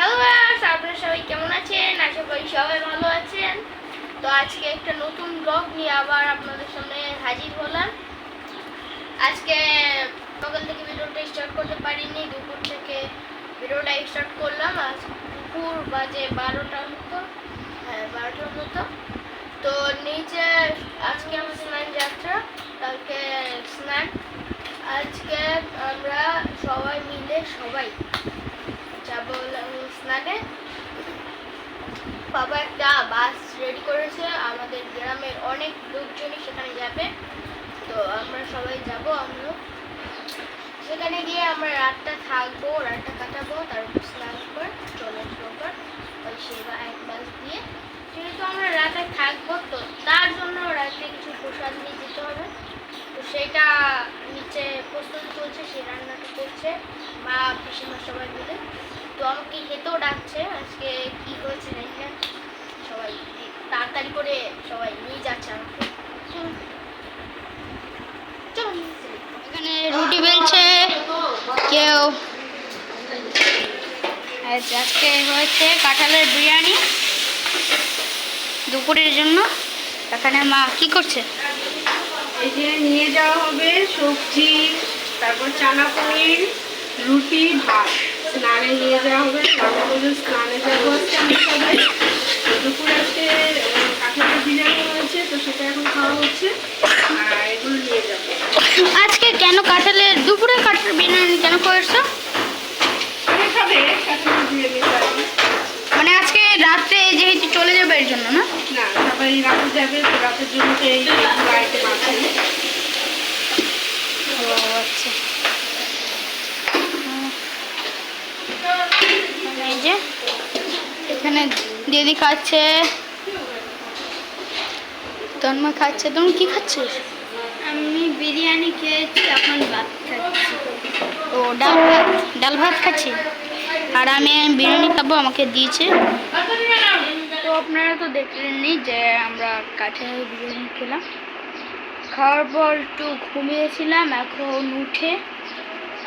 Hello guys আপনারা সবাই কেমন আছেন? আশা করি সবাই ভালো আছেন। তো আজকে একটা নতুন ব্লগ নিয়ে আবার আপনাদের সামনে হাজির হলাম। আজকে সকাল থেকে ভিডিওটা স্টার্ট করতে পারিনি, দুপুর থেকে ভিডিওটা স্টার্ট করলাম। আজ দুপুর বাজে বারোটার মতো। হ্যাঁ বারোটার মতো তো নিচে আজকে আমার স্নান যাত্রা কালকে স্নান আজকে আমরা সবাই মিলে সবাই যাব হলো স্নানে বাবা একটা বাস রেডি করেছে আমাদের গ্রামের অনেক লোকজনই সেখানে যাবে তো আমরা সবাই যাব আমরা সেখানে গিয়ে আমরা রাতটা থাকব, রাতটা কাটাবো, তারপর স্নান করে চলে আবার ওই সেবা এক বাস দিয়ে। যেহেতু আমরা রাতে থাকব তো তার জন্য রাতে কিছু প্রসাদ নিয়ে যেতে হবে। তো সেটা নিচে প্রস্তুত চলছে সে রান্নাটা করছে মা, পিসিমা সবাই মিলে। তো আমাকে খেতেও ডাকছে, আজকে কি হয়েছে জানি সবাই তাড়াতাড়ি করে সবাই নিয়ে যাচ্ছে আমাকে। এখানে রুটি বেলছে, কেউ। আজকে হয়েছে কাঁঠালের বিরিয়ানি দুপুরের জন্য। এখানে মা কি করছে? এই নিয়ে যাওয়া হবে সবজি, তারপর চানা পনির রুটি, ভাত। স্নানে নিয়ে যাওয়া হবে স্নানে যাব সবাই। দুপুরে আজকে কাঁঠালের বিরিয়ানি হয়েছে, তো সেটা এখন খাওয়া হচ্ছে। আর এগুলো নিয়ে যাব। আজকে কেন কাঁঠালের দুপুরে কাঁঠালের বিরিয়ানি কেন করেছ? মানে আজকে রাত্রে যেহেতু চলে যাবে এর জন্য না? না সবাই রাতে যাবে রাতের জন্য তো এই আইটেম ও আচ্ছা। এই যে এখানে দিদি খাচ্ছে তন্ময় খাচ্ছে। তুমি কি খাচ্ছিস? আমি বিরিয়ানি খেয়েছি এখন ভাত খাচ্ছি। ও ডাল ভাত? ডাল ভাত খাচ্ছি? আর আমি বিরিয়ানি খাব আমাকে দিয়েছে। তো আপনারা তো দেখলেনই যে আমরা কাঠের বিরিয়ানি খেলাম। খাওয়ার পর একটু ঘুমিয়েছিলাম এখন উঠে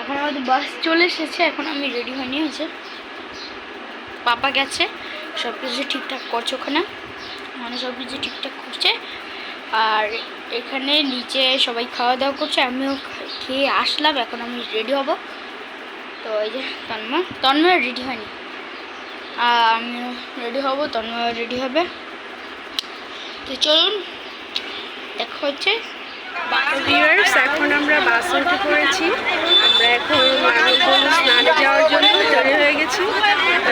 এখন আমাদের বাস চলে এসেছে এখন আমি রেডি হয়নি হয়েছে পাপা গেছে সব কিছু ঠিকঠাক করছে ওখানে। মানে সব কিছু ঠিকঠাক করছে। আর এখানে নিচে সবাই খাওয়া দাওয়া করছে, আমিও খেয়ে আসলাম, এখন আমি রেডি হব। তো এই যে তন্ময় তন্ময় রেডি হয়নি। আর আমিও রেডি হব, তন্ময় রেডি হবে। তো চলুন, দেখা হচ্ছে। ভিউয়ার্স এখন আমরা বাসে উঠে পড়েছি। আমরা এখন মানববন্ধন স্নানে যাওয়ার জন্য তৈরি হয়ে গেছি।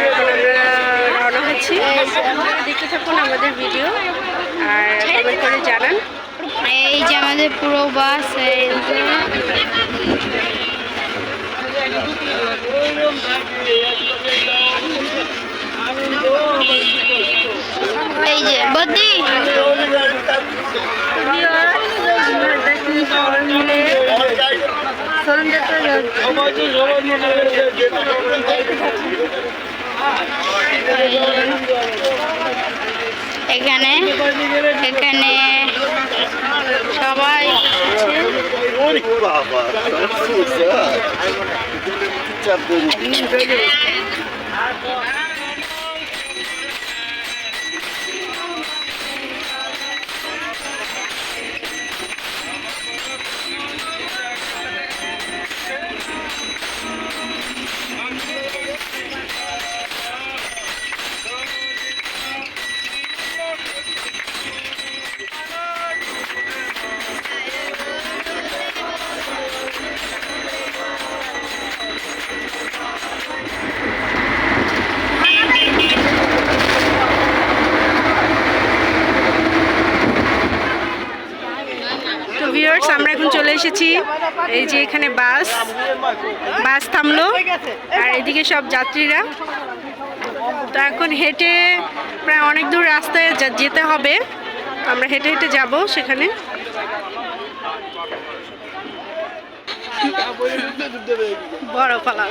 এখন আমরা রওনা হচ্ছি। দেখতে থাকুন আমাদের ভিডিও আর কমেন্ট করে জানান। এই যে আমাদের পুরো বাস। এই যে। বদি এখানে এখানে সবাই আছে। এসেছি। এই যে এখানে বাস। বাস থামলো। আর এদিকে সব যাত্রীরা। তো এখন হেঁটে প্রায় অনেক দূর রাস্তায় যেতে হবে। আমরা হেঁটে হেঁটে যাব সেখানে। বড় পালা।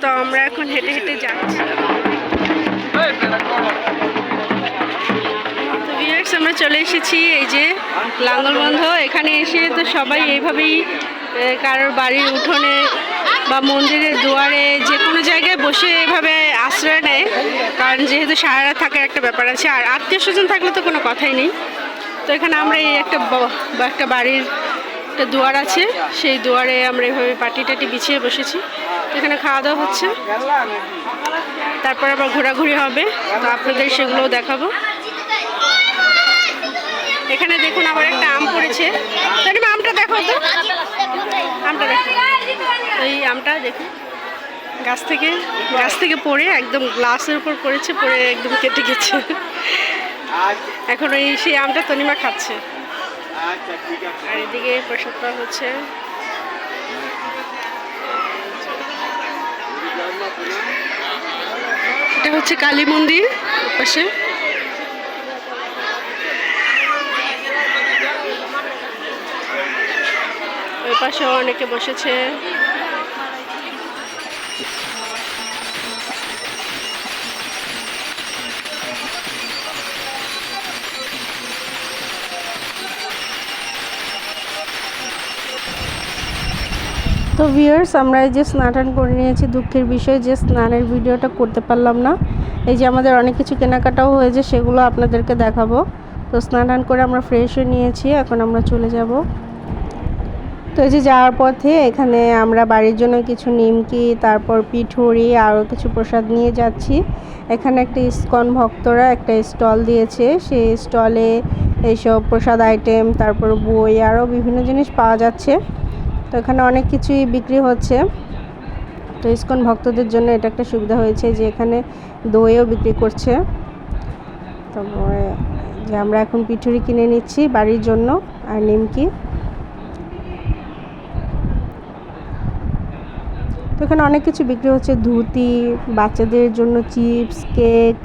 তো আমরা এখন হেঁটে হেঁটে যাচ্ছি। চলে এসেছি, এই যে লাঙ্গলবন্ধ। এখানে এসে তো সবাই এইভাবেই কারোর বাড়ির উঠোনে বা মন্দিরের দুয়ারে যে কোনো জায়গায় বসে এভাবে আশ্রয় নেয়। কারণ যেহেতু সারা রাত থাকার একটা ব্যাপার আছে, আর আত্মীয় স্বজন থাকলে তো কোনো কথাই নেই। তো এখানে আমরা এই একটা একটা বাড়ির একটা দুয়ার আছে, সেই দুয়ারে আমরা এভাবে পাটি টাটি বিছিয়ে বসেছি। এখানে খাওয়া দাওয়া হচ্ছে। তারপর আবার ঘোরাঘুরি হবে। তো আপনাদের সেগুলোও দেখাবো। এখানে দেখুন আবার একটা আম পড়েছে। আমটা দেখো তো। আমটা দেখো। এই আমটা দেখুন। গাছ থেকে গাছ থেকে পড়ে, একদম গ্লাসের উপর পড়েছে, পড়ে একদম কেটে গেছে। এখন ওই সেই আমটা তনিমা খাচ্ছে। আর এদিকে প্রসাদটা হচ্ছে। এটা হচ্ছে কালী মন্দির পাশে। পাশেও অনেকে বসেছে। তো ভিউয়ার্স আমরা এই যে স্নান করে নিয়েছি, দুঃখের বিষয় যে স্নানের ভিডিওটা করতে পারলাম না। এই যে আমাদের অনেক কিছু কেনাকাটাও হয়েছে, সেগুলো আপনাদেরকে দেখাবো। তো স্নানটান করে আমরা ফ্রেশ হয়ে নিয়েছি, এখন আমরা চলে যাব। তো এই যে যাওয়ার পথে এখানে আমরা বাড়ির জন্য কিছু নিমকি, তারপর পিঠুরি, আরও কিছু প্রসাদ নিয়ে যাচ্ছি। এখানে একটা ইস্কন ভক্তরা একটা স্টল দিয়েছে। সেই স্টলে এইসব প্রসাদ আইটেম, তারপর বই, আরও বিভিন্ন জিনিস পাওয়া যাচ্ছে। তো এখানে অনেক কিছুই বিক্রি হচ্ছে। তো ইস্কন ভক্তদের জন্য এটা একটা সুবিধা হয়েছে যে এখানে দইও বিক্রি করছে। তারপরে যে আমরা এখন পিঠুরি কিনে নিচ্ছি বাড়ির জন্য আর নিমকি। তো এখানে অনেক কিছু বিক্রি হচ্ছে ধুতি বাচ্চাদের জন্য চিপস কেক।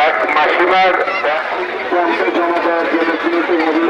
এক মাসিমার জমা দেওয়ার জন্য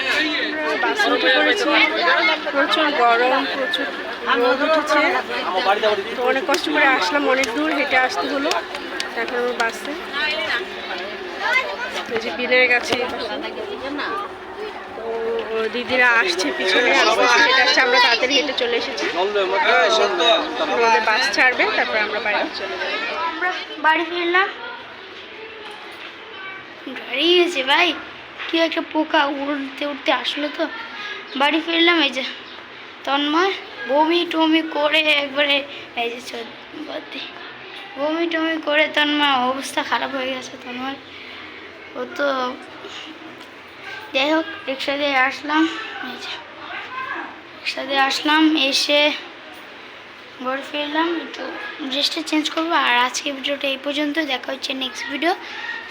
বাসে উঠে পড়েছি, প্রচুর গরম, প্রচুর রোদ উঠেছে। তো অনেক কষ্ট করে আসলাম, অনেক দূর হেঁটে আসতে হলো। তো এখন আমরা বাসে। এই যে বিনয় গেছে। তো দিদিরা আসছে পিছনে, আস্তে হেঁটে আসছে, আমরা তাড়াতাড়ি হেঁটে চলে এসেছি। বাস ছাড়বে, তারপর আমরা বাড়ি চলে আমরা বাড়ি ফিরলাম। গাড়ি গেছে ভাই। কি একটা পোকা উড়তে উড়তে আসলো তো? বাড়ি ফিরলাম এই যে, তন্ময় বমি টমি করে একবারে, এই যে চোদ বাদ বমি টমি করে তন্ময় অবস্থা খারাপ হয়ে গেছে তন্ময়। ও তো, যাই হোক রিক্সা দিয়ে আসলাম, এই যে রিক্সা দিয়ে আসলাম, এসে ঘরে ফিরলাম তো ড্রেসটা চেঞ্জ করব। আর আজকে ভিডিওটা এই পর্যন্ত দেখা হচ্ছে নেক্সট ভিডিও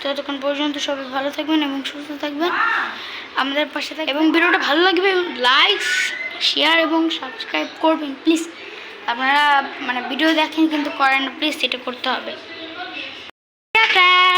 ততক্ষণ পর্যন্ত সবাই ভালো থাকবেন এবং সুস্থ থাকবেন। আমাদের পাশে থাকবে এবং ভিডিওটা ভালো লাগবে লাইক শেয়ার এবং সাবস্ক্রাইব করবেন প্লিজ আপনারা মানে ভিডিও দেখেন কিন্তু করেন প্লিজ সেটা করতে হবে। টাটা!